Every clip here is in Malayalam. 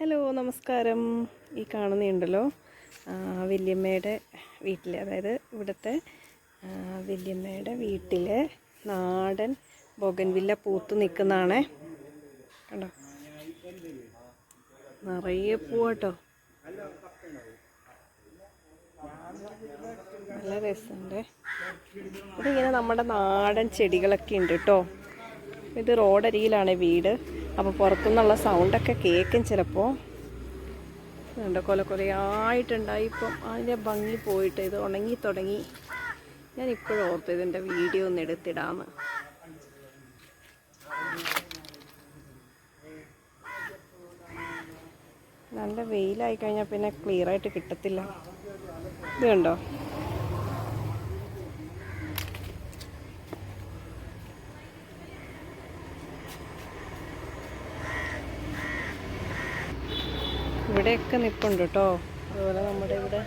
ഹലോ നമസ്കാരം. ഈ കാണുന്നുണ്ടല്ലോ വല്യമ്മയുടെ വീട്ടിൽ അതായത് ഇവിടുത്തെ വല്യമ്മയുടെ വീട്ടിലെ നാടൻ ബൊഗൻവില്ല പൂത്ത് നിൽക്കുന്നതാണേ കണ്ടോ? നിറയെ പൂവാട്ടോ. നല്ല രസമുണ്ട്. ഇതിങ്ങനെ നമ്മുടെ നാടൻ ചെടികളൊക്കെ ഉണ്ട് കേട്ടോ. ഇത് റോഡരിയിലാണ് വീട്. അപ്പോൾ പുറത്തുനിന്നുള്ള സൗണ്ടൊക്കെ കേൾക്കും ചിലപ്പോൾ ഉണ്ട് കൊല കൊലയായിട്ടുണ്ടായി. ഇപ്പം അതിന്റെ ഭംഗി പോയിട്ട് ഇത് ഉണങ്ങി തുടങ്ങി. ഞാൻ ഇപ്പോഴും ഓർത്തു ഇതിന്റെ വീഡിയോ ഒന്ന് എടുത്തിടാമെന്ന് നല്ല വെയിലായി കഴിഞ്ഞാൽ പിന്നെ ക്ലിയറായിട്ട് കിട്ടത്തില്ല. ഇത് കണ്ടോ? ഇവിടെയൊക്കെ നിൽപ്പുണ്ട് കേട്ടോ അതുപോലെ നമ്മുടെ ഇവിടെ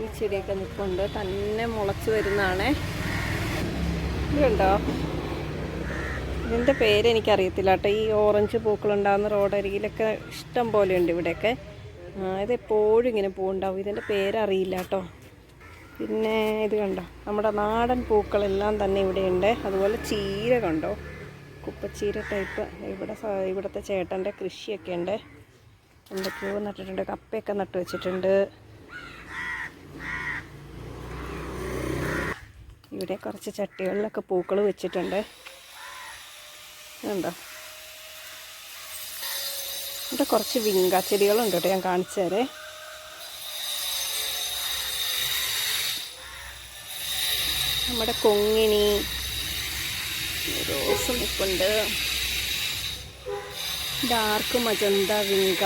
ഈ ചെടിയൊക്കെ നിൽപ്പുണ്ട് തന്നെ മുളച്ച് വരുന്നതാണേ. ഇത് കണ്ടോ ഇതിന്റെ പേര് എനിക്കറിയത്തില്ല കേട്ടോ ഈ ഓറഞ്ച് പൂക്കളുണ്ടാകുന്ന റോഡരികിലൊക്കെ ഇഷ്ടം പോലെ ഉണ്ട് ഇവിടെയൊക്കെ. ഇത് എപ്പോഴും ഇങ്ങനെ പൂവുണ്ടാവും. ഇതിന്റെ പേരറിയില്ല കേട്ടോ പിന്നെ ഇത് കണ്ടോ? നമ്മുടെ നാടൻ പൂക്കളെല്ലാം തന്നെ ഇവിടെയുണ്ട്. അതുപോലെ ചീര കണ്ടോ? കുപ്പച്ചീര ടൈപ്പ്. ഇവിടെ ഇവിടുത്തെ ചേട്ടന്റെ കൃഷിയൊക്കെ ഉണ്ട്. എന്തൊക്കെയോ നട്ടിട്ടുണ്ട്. കപ്പയൊക്കെ നട്ടു വെച്ചിട്ടുണ്ട്. ഇവിടെ കുറച്ച് ചട്ടികളിലൊക്കെ പൂക്കൾ വെച്ചിട്ടുണ്ട്. ഉണ്ടോ ഇവിടെ കുറച്ച് വിങ്ക ചെടികളുണ്ട് കേട്ടോ ഞാൻ കാണിച്ചു നമ്മുടെ കൊങ്ങിണി റോസ് നിൽപ്പുണ്ട് ഡാർക്ക് മജന്ത വിങ്ക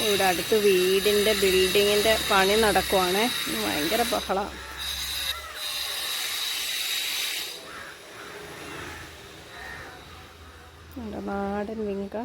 ഇവിടെ അടുത്ത് വീടിന്റെ ബിൽഡിങ്ങിന്റെ പണി നടക്കുവാണ്. ഭയങ്കര ഉണ്ട് നാടൻ വിങ്ക.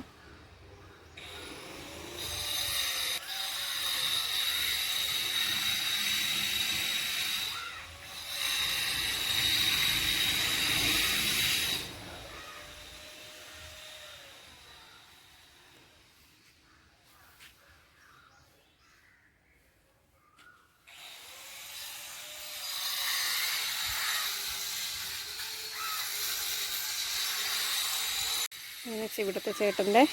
ഇവിടുത്തെ ചേട്ടന്റെ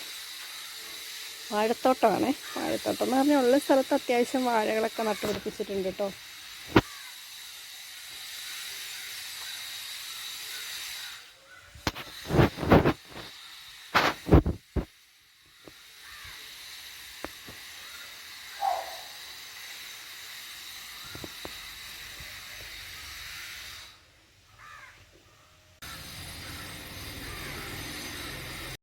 വാഴത്തോട്ടമാണ്. വാഴത്തോട്ടം എന്ന് പറഞ്ഞാൽ ഉള്ള സ്ഥലത്ത് അത്യാവശ്യം വാഴകളൊക്കെ നട്ടുപിടിപ്പിച്ചിട്ടുണ്ട് കേട്ടോ.